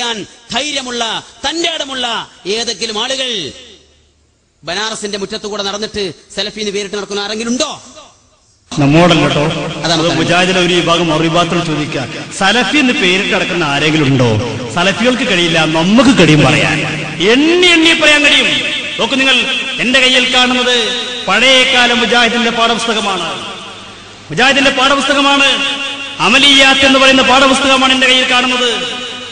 പ്രവർത്തിക്കാൻ ധൈര്യമുള്ള തന്റെ ഇടമുള്ള ഏതെങ്കിലും ആളുകൾ ബനാറസിന്റെ മുറ്റത്തുകൂടെ നടന്നിട്ട് സെലഫീന്ന് പേരിട്ട് നടക്കുന്ന ആരെങ്കിലും ഉണ്ടോ? നമ്മോടല്ല കേട്ടോ. മുജാഹിദിലെ ഒരു വിഭാഗം മറുവിഭാഗത്തിൽ ചോദിക്കുക. സലഫി എന്ന് പേരിട്ട് കിടക്കുന്ന ആരെങ്കിലും ഉണ്ടോ? സലഫികൾക്ക് കഴിയില്ല നമുക്ക് കഴിയും പറയാൻ. എണ്ണി എണ്ണി പറയാൻ കഴിയും. നോക്കൂ നിങ്ങൾ എന്റെ കയ്യിൽ കാണുന്നത് പഴയകാല മുജാഹിദിന്റെ പാഠപുസ്തകമാണ്. മുജാഹിദിന്റെ പാഠപുസ്തകമാണ് അമലിയാത്ത് എന്ന് പറയുന്ന പാഠപുസ്തകമാണ് എന്റെ കയ്യിൽ കാണുന്നത്.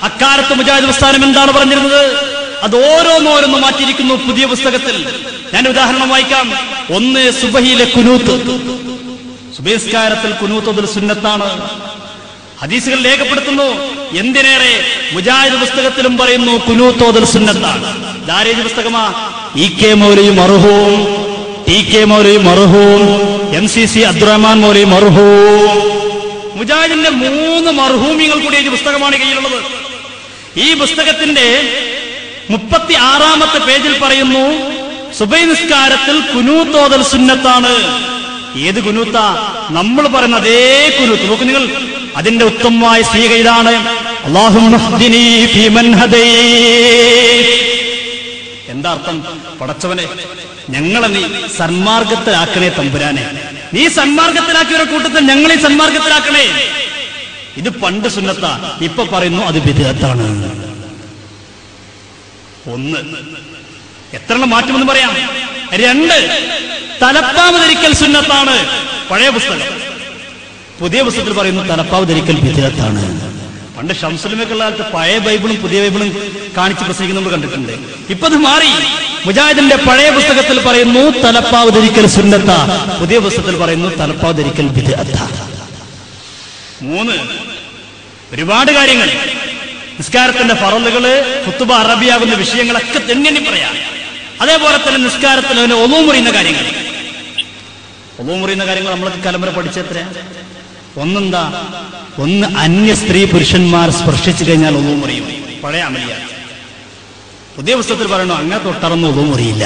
അക്കാലത്ത് മുജാഹിദ് പ്രസ്ഥാനം എന്താണ് പറഞ്ഞിരുന്നത്? അത് ഓരോന്നോരോന്ന് മാറ്റിയിരിക്കുന്നു പുതിയ പുസ്തകത്തിൽ. ഞാൻ ഉദാഹരണം വായിക്കാം. ഒന്ന് സുബഹിയിലെ കുനൂത്ത്. സുബേസ്കാരത്തിൽ കുനൂത്തതിൽ സുന്നത്താണ്. ഹദീസുകൾ രേഖപ്പെടുത്തുന്നു. എന്തിനേറെ മുജാഹിദ് പുസ്തകത്തിലും പറയുന്നു കുനൂത്തോതിൽ സുന്നത്താണ്. ദാരേജ് പുസ്തകമാ? ഇ കെ മൗലയും അർഹവും ടി കെ മൗലയും അർഹവും എം സി സി അബ്ദുറഹ്മാൻ മൗലയും അർഹവും മുജാഹിദിന്റെ മൂന്ന് മർഹൂമികൾ കൂടി പുസ്തകമാണ് കയ്യിലുള്ളത്. ഈ പുസ്തകത്തിന്റെ മുപ്പത്തി ആറാമത്തെ പേജിൽ പറയുന്നു സുബൈ നിസ്കാരത്തിൽ കുനൂത്തോതൽ സുന്നത്താണ്. ഏത് കുനൂത്ത? നമ്മൾ പറയുന്ന അതേ കുനൂത്ത്. നോക്കൂ നിങ്ങൾ അതിന്റെ ഉത്തമമായ സ്വീക ഇതാണ്. എന്താ അർത്ഥം? പടച്ചവനെ ഞങ്ങളെ നീ സന്മാർഗത്തിലാക്കണേ തമ്പുരാനെ. നീ സന്മാർഗത്തിലാക്കിയവരുടെ കൂട്ടത്തിൽ ഞങ്ങളെ സന്മാർഗത്തിലാക്കണേ. ഇത് പണ്ട് സുന്നത്ത ഇപ്പൊ പറയുന്നു അത് വിധേയത്താണ് ഒന്ന് എത്ര മാറ്റമെന്ന് പറയാം. രണ്ട് തലപ്പാവ് ധരിക്കൽ സുന്നത്താണ്. പഴയ പുസ്തകം. പുതിയ പുസ്തകത്തിൽ പറയുന്നു തലപ്പാവ് ധരിക്കൽ വിധേയത്താണ് പണ്ട് ഷംസുലിമേക്കുള്ള കാലത്ത് പഴയ ബൈബിളും പുതിയ ബൈബിളും കാണിച്ച് പ്രസംഗിക്കുന്ന നമ്മൾ കണ്ടിട്ടുണ്ട്. ഇപ്പൊ അത് മാറി. മുജാഹിദിന്റെ പഴയ പുസ്തകത്തിൽ പറയുന്നു തലപ്പാവ് ധരിക്കൽ സുന്നത്ത. പുതിയ പുസ്തകത്തിൽ പറയുന്നു തലപ്പാവ് ധരിക്കൽ വിധേയത്ത മൂന്ന്. ഒരുപാട് കാര്യങ്ങൾ. നിസ്കാരത്തിന്റെ ഫറലുകൾ കുത്തുബ അറബിയാകുന്ന വിഷയങ്ങളൊക്കെ തന്നെ പറയാം. അതേപോലെ തന്നെ നിസ്കാരത്തിൽ അതിന് ഒന്നും മുറിയുന്ന കാര്യങ്ങൾ. ഒന്നും മുറിയുന്ന കാര്യങ്ങൾ നമ്മളൊക്കെ കലമ്പര പഠിച്ചത്ര ഒന്നെന്താ? ഒന്ന് അന്യ സ്ത്രീ പുരുഷന്മാർ സ്പർശിച്ചു കഴിഞ്ഞാൽ ഒന്നും മുറിയും പഴയ അമലിയ. പുതിയ പുസ്തകത്തിൽ പറയണു അങ്ങനെ തൊട്ടറന്ന് ഒന്നും മുറിയില്ല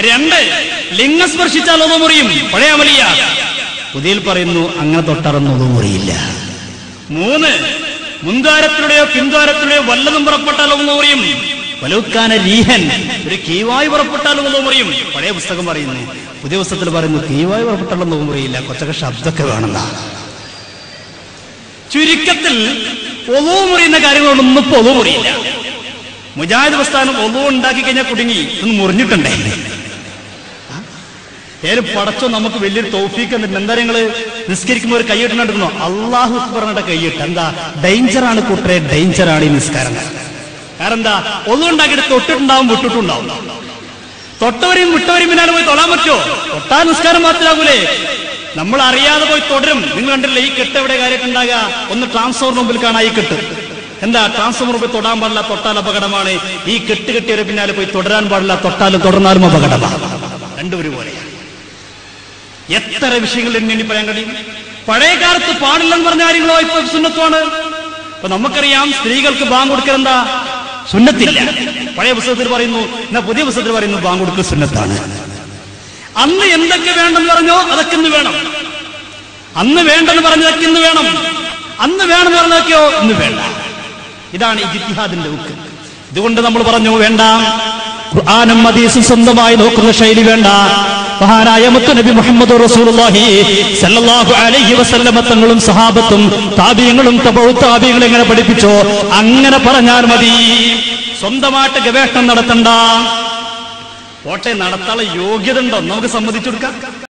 രണ്ട് ലിംഗം സ്പർശിച്ചാൽ ഒന്നും മുറിയും പഴയ അമലിയ. പുതിയിൽ പറയുന്നു അങ്ങനെ തൊട്ടറന്നതും മുറിയില്ല. മൂന്ന് മുൻദ്വാരത്തിലൂടെയോ പിൻകാരത്തിലൂടെയോ വല്ലതും പുറപ്പെട്ടാൽ ഒന്നു മുറിയും. വലൂക്കാന ലീഹൻ ഒരു കീവായി പുറപ്പെട്ടാലും ഒന്നും മുറിയും. പഴയ പുസ്തകം പറയുന്നു പുതിയ പുസ്തകത്തിൽ പറയുന്നു കീവായി പുറപ്പെട്ടാലും ഒന്നും മുറിയില്ല കൊച്ചൊക്കെ ശബ്ദമൊക്കെ വേണമെന്ന. ചുരുക്കത്തിൽ ഒതു മുറിയുന്ന കാര്യങ്ങളൊന്നും ഇപ്പൊ ഒതു മുറിയില്ല. മുജാഹിദ് പ്രസ്ഥാനം ഒതു ഉണ്ടാക്കി കഴിഞ്ഞാൽ കുടുങ്ങി ഒന്ന് മുറിഞ്ഞിട്ടുണ്ടേ. ഏലും പടച്ചോ നമുക്ക് വലിയൊരു തോഫീക്ക് എന്നിട്ട് എന്താ നിങ്ങൾ? നിസ്കരിക്കുമ്പോൾ ഒരു കൈയിട്ടുണ്ടോ അള്ളാഹു പറഞ്ഞിട്ട് കൈയിട്ട് എന്താ? ഡേഞ്ചറാണ് കൂട്ടരെ ഡേഞ്ചറാണ് ഈ നിസ്കാരം. കാരണം എന്താ ഒന്നും ഉണ്ടാക്കിയിട്ട് തൊട്ടിട്ടുണ്ടാവും വിട്ടിട്ടുണ്ടാവും. തൊട്ടവരെയും വിട്ടവരെയും പിന്നാലെ പോയി തൊടാൻ പറ്റുമോ? തൊട്ടാ നിസ്കാരം മാത്രമാകൂലേ. നമ്മൾ അറിയാതെ പോയി തുടരും. നിങ്ങൾ കണ്ടില്ല ഈ കെട്ട് എവിടെ കാര്യമൊക്കെ ഉണ്ടാകുക? ഒന്ന് ട്രാൻസ്ഫോർ മുമ്പിൽ കാണാൻ ഈ കെട്ട്. എന്താ? ട്രാൻസ്ഫോമർ പോയി തൊടാൻ പാടില്ല തൊട്ടാൽ അപകടമാണ്. ഈ കെട്ട് കെട്ടിയവരെ പിന്നാലെ പോയി തുടരാൻ പാടില്ല തൊട്ടാലും തുടർന്നാലും അപകടമാണ്. രണ്ടുപേരും ഒരുപോലെയാണ് എത്ര വിഷയങ്ങൾ എണ്ണി പറയാൻ കഴിയും? പഴയ കാലത്ത് പാടില്ലെന്ന് പറഞ്ഞ കാര്യങ്ങളോ ഇപ്പൊ സുന്നത്വമാണ് ഇപ്പൊ നമുക്കറിയാം സ്ത്രീകൾക്ക് ബാങ്ക് കൊടുക്കൽ എന്താ? സുന്നത്തില്ല. പഴയ പുസ്തകത്തിൽ പറയുന്നു എന്നാ പുതിയ പുസ്തകത്തിൽ പറയുന്നു ബാങ്ക് കൊടുക്കൽ സുന്നത്താണ്. അന്ന് എന്തൊക്കെ വേണ്ടെന്ന് പറഞ്ഞോ അതൊക്കെ ഇന്ന് വേണം. അന്ന് വേണ്ടെന്ന് പറഞ്ഞതൊക്കെ ഇന്ന് വേണം. അന്ന് വേണമെന്ന് പറഞ്ഞതൊക്കെയോ ഇന്ന് വേണ്ട. ഇതാണ് ഇജിത്തിഹാദിന്റെ ഉക്ക്. ഇതുകൊണ്ട് നമ്മൾ പറഞ്ഞു വേണ്ട. ഖുർആനും ഹദീസും സ്വന്തമായി നോക്കുന്ന ശൈലി വേണ്ട. മഹാനായ മുത്തനബി മുഹമ്മദ് റസൂലുള്ളാഹി അലൈഹി വസല്ലമ തങ്ങളും സഹാബത്തും താബിയങ്ങളും താബിയങ്ങളും എങ്ങനെ പഠിപ്പിച്ചോ അങ്ങനെ പറഞ്ഞാൽ മതി. സ്വന്തമായിട്ട് ഗവേഷണം നടത്തണ്ട. കോട്ടയം നടത്താനുള്ള യോഗ്യത ഉണ്ടോ? നമുക്ക് സമ്മതിച്ചു കൊടുക്കാം.